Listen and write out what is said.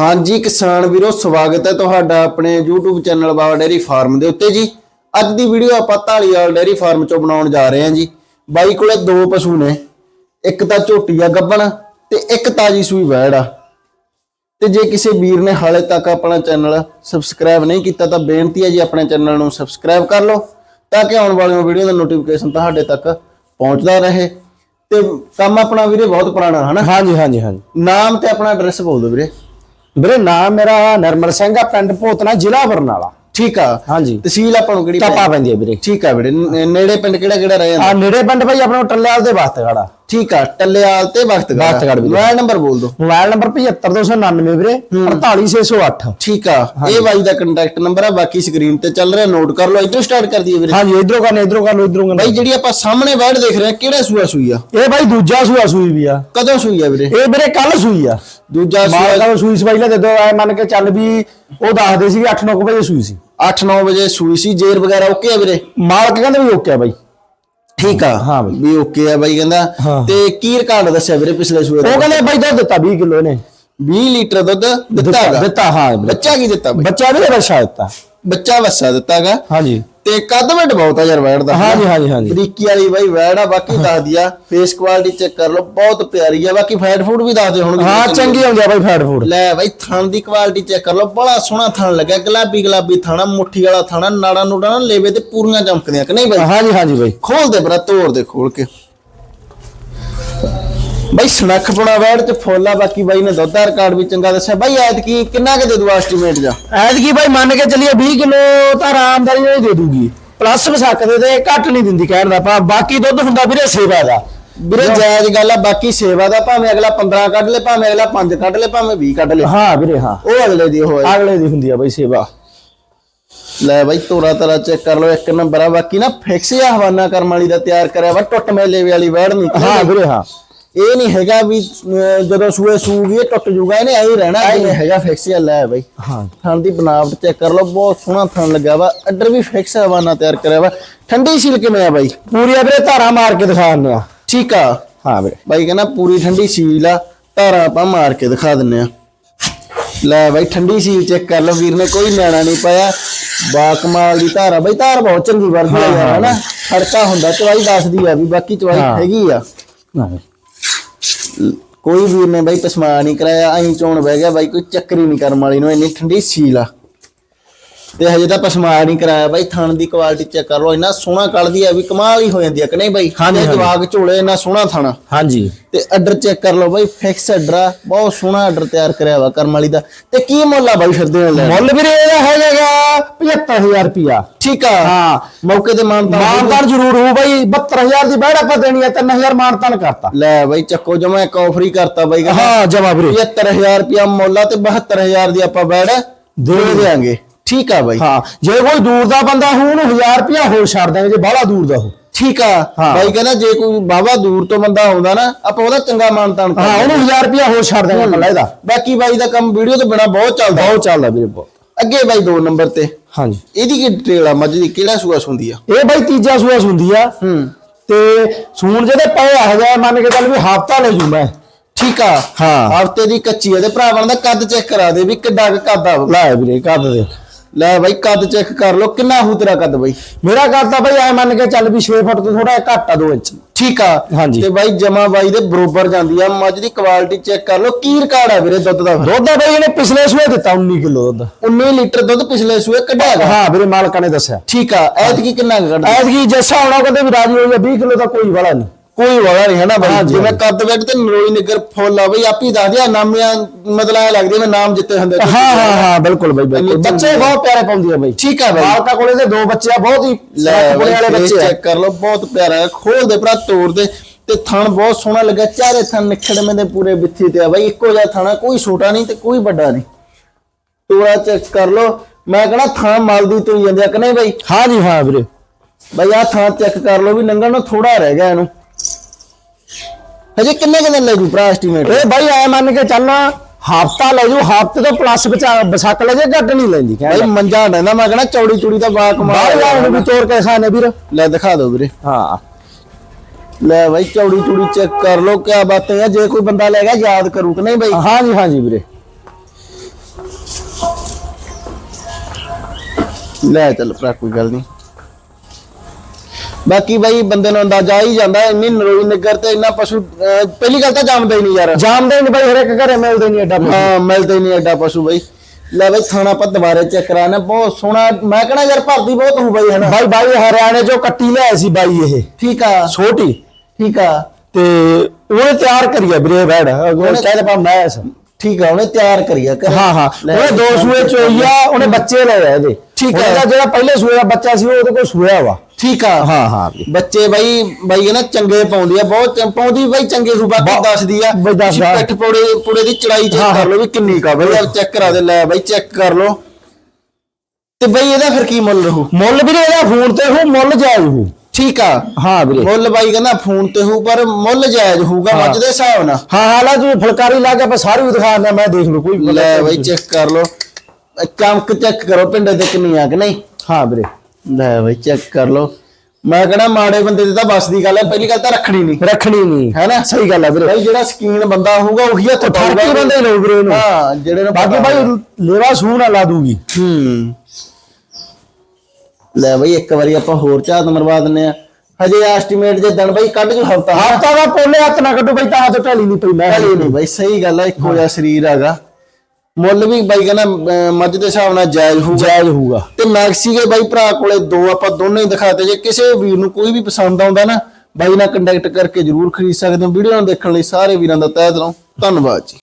ਹਾਂਜੀ ਕਿਸਾਨ ਵੀਰੋ ਸਵਾਗਤ ਹੈ ਤੁਹਾਡਾ ਆਪਣੇ YouTube channel Baba dairy farm ਦੇ ਉੱਤੇ ਜੀ। ਅੱਜ ਦੀ ਵੀਡੀਓ ਆਪਾਂ ਢਾਲੀਵਾਲ ਡੇਰੀ ਫਾਰਮ ਚੋਂ ਬਣਾਉਣ ਜਾ ਰਹੇ ਹਾਂ ਜੀ। ਬਾਈ ਕੋਲੇ ਦੋ ਪਸ਼ੂ ਨੇ ਇੱਕ ਤਾਂ ਝੋਟੀ ਆ ਗੱਬਣ ਤੇ ਇੱਕ ਤਾਜੀ ਸੂਈ ਵੈੜ ਆ। ਤੇ ਜੇ ਕਿਸੇ ਵੀਰ ਨੇ ਹਾਲੇ ਤੱਕ ਆਪਣਾ ਚੈਨਲ ਸਬਸਕ੍ਰਾਈਬ ਨਹੀਂ ਕੀਤਾ ਤਾਂ ਬੇਨਤੀ ਹੈ ਜੀ ਆਪਣੇ ਚੈਨਲ ਨੂੰ ਸਬਸਕ੍ਰਾਈਬ ਕਰ ਲਓ ਤਾਂ ਕਿ ਆਉਣ ਵਾਲੀਆਂ ਵੀਡੀਓ ਦਾ ਨੋਟੀਫਿਕੇਸ਼ਨ ਤੁਹਾਡੇ ਤੱਕ ਪਹੁੰਚਦਾ ਰਹੇ। ਤੇ ਕੰਮ ਆਪਣਾ ਵੀਰੇ ਬਹੁਤ ਪੁਰਾਣਾ ਹਨਾ? ਹਾਂਜੀ ਹਾਂਜੀ ਹਾਂਜੀ। ਨਾਮ ਤੇ ਆਪਣਾ ਐਡਰੈਸ ਬੋਲ ਦਿਓ ਵੀਰੇ। ਵੀਰੇ ਨਾਮ ਮੇਰਾ ਨਰਮਲ ਸਿੰਘ ਆ ਪਿੰਡ ਭੋਤਨਾ ਜ਼ਿਲ੍ਹਾ ਬਰਨਾਲਾ। ਠੀਕ ਆ। ਹਾਂਜੀ। ਤਹਿਸੀਲ ਆਪਾਂ ਨੂੰ ਕਿਹੜੀ ਟੱਪਾ ਪੈਂਦੀ? ਹੈ ਵੀਰੇ। ਠੀਕ ਆ ਵੀਰੇ। ਨੇੜੇ ਪਿੰਡ ਕਿਹੜਾ ਕਿਹੜਾ ਰਹਿ ਜਾਂਦਾ? ਆ ਨੇੜੇ ਪਿੰਡ ਭਾਈ ਆਪਣਾ ਟੱਲਿਆਲ ਦੇ ਵਾਸਤੇ ਖੜਾ। ਠੀਕ ਆ ਟੱਲੇਆਲ ਤੇ ਵਕਤਗੜ ਬਖਤਗੜ੍ਹ ਵੀਰੇ। ਮੋਬਾਈਲ ਨੰਬਰ ਬੋਲ ਦਿਓ ਮੋਬਾਈਲ ਨੰਬਰ 75299 ਵੀਰੇ 48608 ਠੀਕ ਆ ਇਹ ਬਾਈ ਦਾ ਕੰਟੈਕਟ ਨੰਬਰ ਆ ਬਾਕੀ ਸਕਰੀਨ ਤੇ ਚੱਲ ਰਿਹਾ ਨੋਟ ਕਰ ਲਓ ਇਧਰੋਂ ਸਟਾਰਟ ਕਰ ਦਈਏ ਵੀਰੇ। ਹਾਂਜੀ ਇਧਰੋਂ ਕਰਨੇ ਇਧਰੋਂ ਕਰ ਲਓ ਇਧਰੋਂ ਕਰਨਾ ਬਾਈ ਜਿਹੜੀ ਆਪਾਂ ਸਾਹਮਣੇ ਬੈਠ ਦੇਖ ਰਹੇ ਆ ਕਿਹੜਾ ਸੂਆ ਸੂਈ ਆ? ਇਹ ਭਾਈ ਦੂਜਾ ਸੂਆ ਸੂਈ ਵੀ ਆ। ਕਦੋਂ ਸੂਈ ਆ ਵੀਰੇ? ਇਹ ਵੀਰੇ ਕੱਲ ਸੂਈ ਆ। ਦੂਜਾ ਸੂਆ ਮਾਲਕਾ ਨੂੰ ਸੂਈ ਸਵਾਈ ਲੈ ਦੇ ਦੋ ਐ ਮੰਨ ਕੇ ਚੱਲ ਵੀ ਉਹ ਦੱਸਦੇ ਸੀ 8-9 ਵਜੇ ਸੂਈ ਸੀ। 8-9 ਵਜੇ ਸੂਈ ਸੀ ਜੇਰ ਵਗੈਰਾ ਓਕੇ ਆ ਵੀਰੇ? ਮਾਲਕ ਕਹਿੰਦੇ ਵੀ ਓਕੇ ਆ ਬਾਈ। ਠੀਕ ਆ। ਹਾਂ ਬਾਈ। ਵੀ ਓਕੇ ਆ ਬਾਈ ਕਹਿੰਦਾ। ਹਾਂ। ਤੇ ਕੀ ਰਿਕਾਰਡ ਦੱਸਿਆ ਵੀਰੇ ਪਿਛਲੇ ਸੂਏ ਦਾ? ਉਹ ਕਹਿੰਦੇ ਬਾਈ ਦੁੱਧ ਦਿੱਤਾ 20 ਕਿਲੋ ਨੇ 20 ਲੀਟਰ ਦੁੱਧ ਦਿੱਤਾ ਦਿੱਤਾ ਹਾਂ। ਵੀਰੇ। ਬੱਚਾ ਕੀ ਦਿੱਤਾ ਬਾਈ? ਬੱਚਾ ਵੀ ਬੱਚਾ ਦਿੱਤਾ। ਬੱਚਾ ਵੱਸਾ ਦਿੱਤਾ ਹੈਗਾ। ਹਾਂਜੀ। ਤੇ ਕੱਦ ਵੱਡ ਬਹੁਤ ਆ ਯਾਰ ਵੈੜ ਦਾ। ਹਾਂਜੀ, ਹਾਂਜੀ, ਹਾਂਜੀ। ਬਰੀਕੀ ਵਾਲੀ ਬਾਈ ਵੈੜ ਆ ਬਾਕੀ ਦੱਸ ਦਿਆ ਫੇਸ ਕੁਆਲਿਟੀ ਚੈੱਕ ਕਰ ਲਓ ਬਹੁਤ ਪਿਆਰੀ ਆ। ਬਾਕੀ ਫੈਟ ਫੂਡ ਵੀ ਦੱਸਦੇ ਹੋਣਗੇ। ਹਾਂ ਚੰਗੀ ਆਉਂਦੀ ਆ ਬਾਈ ਫੈਟ ਫੂਡ ਲੈ ਬਾਈ ਥਣ ਦੀ ਕੁਆਲਿਟੀ ਚੈੱਕ ਕਰ ਲਓ। ਬੜਾ ਸੋਹਣਾ ਥਣ ਲੱਗਿਆ ਗੁਲਾਬੀ ਗੁਲਾਬੀ ਥਾਣਾ ਮੁੱਠੀ ਵਾਲਾ ਥਾਣਾ ਨਾੜਾ ਨੂੜਾ ਨਾ ਲੇਵੇ ਤੇ ਪੂਰੀਆਂ ਚਮਕਦੀਆਂ ਕਿ ਨਹੀਂ ਬਾਈ? ਹਾਂਜੀ ਹਾਂਜੀ ਬਾਈ। ਖੋਲ ਦੇ ਬਰਾ ਤੋੜ ਦੇ ਖੋਲ ਕੇ। ਬਾਈ ਸਨੱਖ ਪੁਣਾ ਵੈੜ ਚ ਫੋਲਾ ਬਾਕੀ ਬਾਈ ਨੇ ਦੁੱਧ ਦਾ ਰਿਕਾਰਡ ਵੀ ਚੰਗਾ ਦੱਸਿਆ। ਬਾਈ ਐਤਕੀ ਕਿੰਨਾ ਕਿ ਦੇ ਦੂ ਐਸਟੀਮੇਟ ਜਾ? ਐਤਕੀ ਬਾਈ ਮੰਨ ਕੇ ਚੱਲੀਏ 20 ਕਿਲੋ ਤਾਂ ਆਰਾਮਦਾਰੀ ਨਾਲ ਹੀ ਦੇ ਦੂਗੀ। ਪਲੱਸ ਵਿਸਾਖ ਦੇ ਤੇ ਘੱਟ ਨਹੀਂ ਦਿੰਦੀ ਕਹਿਣ ਦਾ ਪਰ ਬਾਕੀ ਦੁੱਧ ਹੁੰਦਾ ਵੀਰੇ ਸੇਵਾ ਦਾ। ਵੀਰੇ ਜਾਇਜ਼ ਗੱਲ ਆ ਬਾਕੀ ਸੇਵਾ ਦਾ ਭਾਵੇਂ ਅਗਲਾ 15 ਕੱਢ ਲੇ ਭਾਵੇਂ ਅਗਲਾ 5 ਕੱਢ ਲੇ ਭਾਵੇਂ 20 ਕੱਢ ਲੇ। ਹਾਂ ਵੀਰੇ ਹਾਂ। ਉਹ ਅਗਲੇ ਦੀ ਹੋਏ। ਅਗਲੇ ਦੀ ਹੁੰਦੀ ਆ ਬਾਈ ਸੇਵਾ। ਲੈ ਬਾਈ ਤੋਰਾ ਤਰਾ ਚੈੱਕ ਕਰ ਲਓ ਇੱਕ ਨੰਬਰ ਆ। ਬਾਕੀ ਨਾ ਫਿਕਸ ਆ ਹਵਾਨਾ ਕਰਮ ਵਾਲੀ ਦਾ ਤਿਆਰ ਕਰਿਆ ਵਾ ਟੁੱਟ ਮੇਲੇ ਵਾਲੀ ਵੈੜ ਨਹੀਂ। ਹਾਂ ਵੀਰੇ ਹਾਂ। ਇਹ ਨਹੀਂ ਹੈਗਾ ਵੀ ਅਹ, ਜਦੋਂ ਸੂਏ ਸੂਗੀ ਇਹ ਟੁੱਟ ਜੂਗਾ ਇਹਨੇ ਐਂ ਹੀ ਰਹਿਣਾ ਜਿਵੇਂ ਹੈਗਾ ਫਿਕਸ ਆ ਲੈ ਬਾਈ। ਹਾਂ। ਥਣ ਦੀ ਬਨਾਵਟ ਚੈੱਕ ਕਰ ਲਓ ਬਹੁਤ ਸੋਹਣਾ ਥਣ ਲੱਗਾ ਵਾ। ਅੱਡਰ ਵੀ ਫਿਕਸ ਹਵਾਨਾ ਤਿਆਰ ਕਰਿਆ ਵਾ। ਠੰਡੀ ਸੀਲ ਕਿਵੇਂ ਆ ਬਾਈ? ਪੂਰੀ ਆ ਵੀਰੇ ਧਾਰਾ ਮਾਰ ਕੇ ਦਿਖਾ ਦਿੰਦੇ ਆ। ਠੀਕ ਆ। ਹਾਂ ਵੀਰੇ। ਬਾਈ ਕਹਿੰਦਾ ਪੂਰੀ ਠੰਡੀ ਸੀਲ ਆ ਧਾਰਾਂ ਆਪਾਂ ਮਾਰ ਕੇ ਦਿਖਾ ਦਿੰਨੇ ਆ। ਲੈ ਬਾਈ ਠੰਡੀ ਸੀਲ ਚੈੱਕ ਕਰ ਲਓ ਵੀਰ ਨੇ ਕੋਈ ਨਿਆਣਾ ਨਹੀਂ ਪਾਇਆ। ਬਾ ਕਮਾਲ ਦੀ ਧਾਰ ਬਾਈ ਧਾਰ ਬਹੁਤ ਚੰਗੀ ਵਰਦੀ ਆ ਯਾਰ ਹਨਾ? ਖੜਕਾ ਹੁੰਦਾ ਚਵਾਈ ਦੱਸਦੀ ਆ ਵੀ ਬਾਕੀ ਚਵਾਈ ਹਾਂ। ਹੈਗੀ ਆ। ਹਾਂ। ਵੀਰੇ। ਕੋਈ ਵੀਰ ਨੇ ਬਾਈ ਪਸਮਾ ਨਹੀਂ ਕਰਾਇਆ, ਐਂ ਚੋਣ ਬਹਿ ਗਿਆ ਬਾਈ, ਕੋਈ ਚੱਕਰੀ ਨਹੀਂ ਕਰਨ ਵਾਲੀ ਨੂੰ, ਇੰਨੀ ਠੰਡੀ ਸੀਲ ਆ। ਤੇ ਹਜੇ ਤਾਂ ਪਸਮਾ ਨਹੀਂ ਕਰਾਇਆ ਬਾਈ ਥਣ ਦੀ ਕੁਆਲਿਟੀ ਚੈੱਕ ਕਰ ਲਓ ਇੰਨਾ ਸੋਹਣਾ ਕੱਢਦੀ ਆ ਵੀ ਕਮਾਲ ਹੀ ਹੋ ਜਾਂਦੀ ਆ ਕਿ ਨਹੀਂ ਬਾਈ? ਹਾਂਜੀ। ਜਵਾਗ ਝੋਲੇ ਇੰਨਾ ਸੋਹਣਾ ਥਣ। ਹਾਂਜੀ। ਤੇ ਆਰਡਰ ਚੈੱਕ ਕਰ ਲਓ ਬਾਈ ਫਿਕਸ ਆਰਡਰ ਆ ਬਹੁਤ ਸੋਹਣਾ ਆਰਡਰ ਤਿਆਰ ਕਰਿਆ ਵਾ ਕਰਮ ਵਾਲੀ ਦਾ। ਤੇ ਕੀ ਮੁੱਲ ਆ ਬਾਈ ਫਿਰਦੇ ਨਾਲ ਲੈਣ? ਮੁੱਲ ਵੀਰੇ ਇਹਦਾ ਹੈਗਾ 75000 ਰੁਪਿਆ ਠੀਕ ਆ। ਹਾਂ। ਮੌਕੇ ਤੇ ਮਾਨਤਾ ਮਾਨਦਾਨ ਜ਼ਰੂਰ ਹੋਊ ਬਾਈ 72000 ਦੀ ਬੈੜ ਆਪਾਂ ਦੇਣੀ ਆ 3000 ਮਾਨਤਾਨ ਕਰਤਾ। ਲੈ ਬਾਈ ਚੱਕੋ ਜਮਾ ਇੱਕ ਆਫਰ ਹੀ ਕਰਤਾ ਬਾਈ ਹਾਂ ਜਮਾ ਵੀਰੇ। 75000 ਰੁਪਿਆ ਮੁੱਲ ਆ ਤੇ 72000 ਦੀ ਆਪਾਂ ਬੈੜ ਦੇ ਦੇਾਂਗੇ ਠੀਕ ਆ ਬਾਈ। ਹਾਂ ਜੇ ਕੋਈ ਦੂਰ ਦਾ ਬੰਦਾ ਹੋ ਉਹਨੂੰ 1000 ਰੁਪਿਆ ਹੋਰ ਛੱਡ ਦਾਂਗੇ ਜੇ ਬਾਹਲਾ ਦੂਰ ਦਾ ਹੋ ਠੀਕ ਆ। ਬਾਈ ਕਹਿੰਦਾ ਜੇ ਕੋਈ ਬਾਬਾ ਦੂਰ ਤੋਂ ਬੰਦਾ ਆਉਂਦਾ ਨਾ ਆਪਾਂ ਉਹਦਾ ਚੰਗਾ ਮਾਨਤਾਨ ਹਾਂ ਉਹਨੂੰ 1000 ਰੁਪਿਆ ਹੋਰ ਛੱਡ ਦਾਂਗੇ ਮੱਲਾ ਇਹਦਾ। ਬਾਕੀ ਬਾਈ ਦਾ ਕੰਮ ਵੀਡੀਓ ਤੋਂ ਬਿਨਾ ਬਹੁਤ ਚੱਲਦਾ। ਬਹੁਤ ਚੱਲਦਾ ਵੀਰੇ ਬਹੁਤ। ਅੱਗੇ ਬਾਈ ਦੋ ਨੰਬਰ ਤੇ। ਹਾਂਜੀ। ਇਹਦੀ ਕੀ ਡਿਟੇਲ ਆ ਮੱਝ ਦੀ? ਕਿਹੜਾ ਸੂਆ ਸੁੰਦੀ ਆ? ਇਹ ਬਾਈ ਤੀਜਾ ਸੂਆ ਹੁੰਦੀ ਆ। ਹੂੰ। ਤੇ ਸੂਣ ਜਿਹਦੇ ਪਏ ਆ ਜਾ ਮੰਨ ਕੇ ਚੱਲ ਵੀ ਹਫਤਾ ਲੈ ਜੂ ਮੈਂ। ਠੀਕ ਆ। ਹਾਂ। ਹਫ਼ਤੇ ਦੀ ਕੱਚੀ ਆ ਤੇ ਭਰਾਵਾਂ ਦਾ ਕੱਦ ਚੈੱਕ ਕਰਾ ਦੇ ਵੀ ਕਿੱਡਾ ਕੱਦ ਆ। ਲੈ ਵੀਰੇ ਕੱਦ ਦੇ। ਲੈ ਬਾਈ ਕੱਦ ਚੈੱਕ ਕਰ ਲੋ ਕਿੰਨਾ ਹੂ ਤੇਰਾ ਕੱਦ ਬਾਈ? ਮੇਰਾ ਕੱਦ ਤਾਂ ਬਾਈ ਐ ਮੰਨ ਕੇ ਚੱਲ ਵੀ 6 ਫੁੱਟ ਤੋਂ ਥੋੜਾ ਘੱਟ ਆ 2 ਇੰਚ। ਠੀਕ ਆ। ਹਾਂਜੀ। ਤੇ ਬਾਈ ਜਮਾ ਬਾਈ ਦੇ ਬਰੋਬਰ ਜਾਂਦੀ ਆ। ਮੱਝ ਦੀ ਕੁਆਲਿਟੀ ਚੈੱਕ ਕਰ ਲੋ ਕੀ ਰਿਕਾਰਡ ਆ ਵੀਰੇ ਦੁੱਧ ਦਾ? ਦੁੱਧ ਆ ਬਾਈ ਇਹਨੇ ਪਿਛਲੇ ਸੂਏ ਦਿੱਤਾ 19 ਕਿਲੋ ਦੁੱਧ। 19 ਲੀਟਰ ਦੁੱਧ ਪਿਛਲੇ ਸੂਏ ਕੱਢਿਆ ਹਾਂ ਵੀਰੇ ਮਾਲਕਾਂ ਨੇ ਦੱਸਿਆ। ਠੀਕ ਆ ਐਤਕੀ ਕਿੰਨਾ ਕੱਢਦਾ? ਐਤਕੀ ਜੱਸਾ ਆਉਣਾ ਕਹਿੰਦੇ ਵੀ ਰਾਜੀ ਹੋਈ ਆ 20 ਕਿਲੋ ਦਾ ਕੋਈ ਵਾਲਾ ਨਹੀਂ। ਕੋਈ ਵਾਲਾ ਨਹੀਂ ਹੈ ਨਾ ਬਾਈ। ਹਾਂਜੀ, ਜਿਵੇਂ ਕੱਦ ਵਿੱਚ ਤੇ ਨਰੋਈ ਨਿਗਰ ਫੁੱਲ ਆ ਬਈ ਆਪੀ ਦੱਸ ਦਿਆ ਨਾਮਿਆਂ ਮਤਲਬ ਐ ਲੱਗਦੇ ਮੈਂ ਨਾਮ ਜਿੱਤੇ ਹੁੰਦੇ ਹਾਂ ਹਾਂ ਹਾਂ ਬਿਲਕੁਲ ਬਾਈ ਬਿਲਕੁਲ। ਇੰਨੀ ਬੱਚੇ ਚੰਗੀ ਬਹੁਤ ਪਿਆਰੇ ਪਾਉਂਦੀ ਆ ਬਾਈ। ਠੀਕ ਆ ਬਾਈ। ਮਾਲਕਾ ਕੋਲੇ ਦੇ ਦੋ ਬੱਚੇ ਆ ਬਹੁਤ ਹੀ ਲੈ ਕੁੜੇ ਵਾਲੇ ਬੱਚੇ ਆ। ਚੈੱਕ ਕਰ ਲਓ ਬਹੁਤ ਪਿਆਰਾ ਹੈ। ਖੋਲ ਦੇ ਭਰਾ ਤੋੜ ਦੇ। ਤੇ ਥਣ ਬਹੁਤ ਸੋਹਣਾ ਲੱਗਾ ਚਾਰੇ ਥਣ ਨਿਖੜਵੇਂ ਦੇ ਪੂਰੇ ਬਿੱਥੀ ਤੇ ਆ ਬਾਈ। ਇੱਕੋ ਜਿਹਾ ਥਣਾ ਕੋਈ ਛੋਟਾ ਨਹੀਂ ਤੇ ਕੋਈ ਵੱਡਾ ਨਹੀਂ। ਤੋੜਾ ਚੈੱਕ ਕਰ ਲਓ। ਮੈਂ ਕਹਣਾ ਥਾਂ ਮਲਦੀ ਤੋਈ ਜਾਂਦੇ ਆ ਕਿ ਨਹੀਂ ਬਾਈ? ਹਾਂ ਜੀ ਹਾਂ ਵੀਰੇ। ਬਾਈ ਆ ਥਾਂ ਚੈੱਕ ਕਰ ਲਓ ਵੀ ਨੰਗਣ ਨੂੰ ਥੋੜਾ ਰਹਿ ਗਿਆ ਇਹਨੂੰ। ਹਜੇ ਕਿੰਨੇ ਕੁ ਲੈ ਜੂ ਭਰਾ ਐਸਟੀਮੇਟ ਇਹ ਬਾਈ ਐ ਮੰਨ ਕੇ ਚੱਲਣਾ ਹਫਤਾ ਲੈ ਜੂ ਹਫ਼ਤੇ ਤੋਂ ਪਲੱਸ ਵਿਸਾਖ ਲੈ ਜੇ ਗੱਡ ਨਹੀਂ ਲੈਂਦੀ ਕਹਿੰਦਾ ਬਾਈ ਮੰਜਾ ਡੈਂਦਾ ਮੈਂ ਕਹਣਾ ਚੌੜੀ ਚੂੜੀ ਦਾ ਬਾ ਬਾਹਰ ਕਮਾਲ ਜਾਣ ਨੂੰ ਵੀ ਤੋਰ ਕੇ ਖਾਣੇ ਵੀਰ। ਲੈ ਦਿਖਾ ਦੋ ਵੀਰੇ। ਹਾਂ। ਲੈ ਬਾਈ ਚੌੜੀ ਚੂੜੀ ਚੈੱਕ ਕਰ ਲੋ ਕਿਆ ਬਾਤ ਹੈ। ਜੇ ਕੋਈ ਬੰਦਾ ਲੈ ਗਿਆ ਯਾਦ ਕਰੂ ਕਿ ਨਹੀਂ ਬਾਈ? ਹਾਂ ਜੀ ਹਾਂ ਜੀ ਵੀਰੇ। ਲੈ ਚੱਲ ਭਰਾ ਕੋਈ ਗੱਲ ਨਹੀਂ। ਬਾਕੀ ਬਾਈ ਬੰਦੇ ਨੂੰ ਅੰਦਾਜ਼ਾ ਆ ਹੀ ਜਾਂਦਾ ਇੰਨੀ ਨਰੋਈ ਨਿਗਰ ਤੇ ਇੰਨਾ ਪਸ਼ੂ ਅਹ ਪਹਿਲੀ ਗੱਲ ਤਾਂ ਜੰਮਦਾ ਹੀ ਨਹੀਂ ਯਾਰ। ਜਾਮਦੇ ਨਹੀਂ ਬਾਈ ਹਰੇਕ ਘਰੇ ਮਿਲਦੇ ਨਹੀਂ ਐਡਾ ਪਸ਼ੂ। ਹਾਂ ਮਿਲਦਾ ਹੀ ਨਹੀਂ ਐਡਾ ਪਸ਼ੂ ਬਾਈ। ਲੈ ਬਾਈ ਥਾਣਾ ਆਪਾਂ ਦੁਬਾਰੇ ਚੈੱਕ ਕਰਾਣਾ ਬਹੁਤ ਸੋਹਣਾ ਮੈਂ ਕਹਣਾ ਯਾਰ ਭਰਦੀ ਬਹੁਤ ਹੋ ਬਾਈ ਹਨਾ? ਬਾਈ ਬਾਈ ਹਰਿਆਣੇ ਚੋਂ ਕੱਟੀ ਲਿਆ ਸੀ ਬਾਈ ਇਹ। ਠੀਕ ਆ। ਛੋਟੀ। ਠੀਕ ਆ। ਤੇ ਉਹਨੇ ਤਿਆਰ ਕਰੀ ਆ ਵੀਰੇ ਬੈੜ ਉਹਨੇ ਕਹਿੰਦੇ ਪਾ ਮੈਂ ਇਸ। ਠੀਕ ਆ ਉਹਨੇ ਤਿਆਰ ਕਰੀਆ ਕਰ ਹਾਂ ਹਾਂ। ਉਹਨੇ ਦੋ ਸੂਏ ਚੋਈ ਆ ਉਹਨੇ ਬੱਚੇ ਲਏ ਆ ਇਹਦੇ। ਠੀਕ ਹੈ। ਉਹਦਾ ਜਿਹੜਾ ਪਹਿਲੇ ਸੂਏ ਦਾ ਬੱਚਾ ਸੀ ਉਹ ਉਹਦੇ ਕੋਲ ਸੂਇਆ ਵਾ। ਠੀਕ ਆ। ਹਾਂ ਹਾਂ। ਬੱਚੇ ਬਾਈ ਬਾਈ ਕਹਿੰਦਾ ਚੰਗੇ ਪਾਉਂਦੀ ਆ ਬਹੁਤ ਚੰ- ਪਾਉਂਦੀ ਬਾਈ ਚੰਗੇ ਸੂਬਾ ਕੀ ਬਹੁਤ- ਦੱਸਦੀ ਆ। ਬਈ ਦੱਸਦਾ। ਤੁਸੀਂ ਪਿੱਠ ਪੌੜੇ ਪੂੜੇ ਦੀ ਚੜਾਈ ਚੈੱਕ ਹਾਂ, ਕਰ ਲਓ ਵੀ ਕਿੰਨੀ ਕਾ ਬਾਈ। ਯਾਰ ਚੈੱਕ ਕਰਾ ਦੇ ਲੈ ਬਾਈ ਚੈੱਕ ਕਰ ਲਓ। ਤੇ ਬਾਈ ਇਹਦਾ ਫਿਰ ਕੀ ਮੁੱਲ ਰਹੂ? ਮੁੱਲ ਵੀਰੇ ਇਹਦਾ ਫੋਨ ਤੇ ਹੋ ਮੁੱਲ ਜਾਇਜ਼ ਹੋ ਠੀਕ ਆ। ਹਾਂ ਵੀਰੇ। ਮੁੱਲ ਬਾਈ ਕਹਿੰਦਾ ਫੋਨ ਤੇ ਹੋਊ ਪਰ ਮੁੱਲ ਜਾਇਜ਼ ਹੋਊਗਾ ਹਾਂ। ਮੱਝ ਦੇ ਹਿਸਾਬ ਨਾਲ। ਹਾਂ ਹਾਲਾ ਤੂੰ ਫੁਲਕਾਰੀ ਲਾ ਕੇ ਆਪਾਂ ਸਾਰੀ ਵੀ ਦਿਖਾ ਦਿੰਦਾ ਮੈਂ ਦੇਖ ਲੂ ਕੋਈ ਲੈ। ਬਾਈ ਚੈੱਕ ਕਰ ਲਓ। ਇਹ ਚਮਕ ਚੈੱਕ ਕਰੋ ਪਿੰਡੇ ਤੇ ਕਿੰਨੀ ਆ ਕਿ ਨਹੀਂ। ਹਾਂ ਵੀਰੇ। ਲੈ ਬਾਈ ਚੈੱਕ ਕਰ ਲਓ। ਮੈਂ ਕਹਣਾ ਮਾੜੇ ਬੰਦੇ ਤੇ ਤਾਂ ਬਸ ਦੀ ਗੱਲ ਹੈ ਪਹਿਲੀ ਗੱਲ ਤਾਂ ਰੱਖਣੀ ਨਹੀਂ। ਰੱਖਣੀ ਨਹੀਂ। ਹੈ ਨਾ? ਸਹੀ ਗੱਲ ਹੈ ਵੀਰੇ। ਜਿਹੜਾ ਸਕੀਨ ਬੰਦਾ ਹੋਊਗਾ ਉਹੀ ਹੱਥ ਠਰਕੀ ਬੰਦੇ ਲੋਕ ਵੀਰੇ ਇਹਨੂੰ ਹਾਂ ਜਿਹੜੇ ਨੂੰ ਬਾਕੀ ਹੋਊਗਾ। ਲੇਵਾ ਸੂਹ ਨਾ ਲਾ ਦੂਗੀ। ਹੂੰ। ਲੈ ਬਾਈ ਇੱਕ ਵਾਰੀ ਆਪਾਂ ਹੋਰ ਝਾਤ ਮਰਵਾ ਦਿੰਨੇ ਆ। ਹਜੇ ਐਸਟੀਮੇਟ ਜੇ ਦਿਨ ਬਾਈ ਕੱਢ ਜੂ ਹਫਤਾ। ਹਫਤਾ ਦਾ ਪੋਲੇ ਹੱਥ ਨਾ ਕੱਢੋ ਬਾਈ ਤਾਂ ਹੱਥ ਢਾਲੀ ਨਹੀਂ ਪਈ ਮੈਂ। ਨਹੀਂ ਬਾਈ ਸਹੀ ਗੱਲ ਆ ਇੱਕੋ ਜਿਹਾ ਸਰੀਰ ਹੈਗਾ। ਮੁੱਲ ਵੀ ਬਾਈ ਕਹਿੰਦਾ ਮੱਝ ਦੇ ਹਿਸਾਬ ਨਾਲ ਜਾਇਜ਼ ਹੋਊਗਾ। ਜਾਇਜ਼ ਹੋਊਗਾ। ਤੇ ਮੈਕਸੀ ਦੇ ਬਾਈ ਭਰਾ ਕੋਲੇ ਦੋ ਆਪਾਂ ਦੋਨੇ ਹੀ ਦਿਖਾਤੇ। ਜੇ ਕਿਸੇ ਵੀਰ ਨੂੰ ਕੋਈ ਵੀ ਪਸੰਦ ਆਉਂਦਾ ਨਾ ਬਾਈ ਨਾਲ ਕੰਟੈਕਟ ਕਰਕੇ ਜਰੂਰ ਖਰੀਦ ਸਕਦੇ ਹੋ। ਵੀਡੀਓ ਨੂੰ ਦੇਖਣ ਲਈ ਸਾਰੇ ਵੀਰਾਂ ਦਾ ਤਹਿ ਦਿਲੋਂ। ਧੰਨਵਾਦ ਜੀ।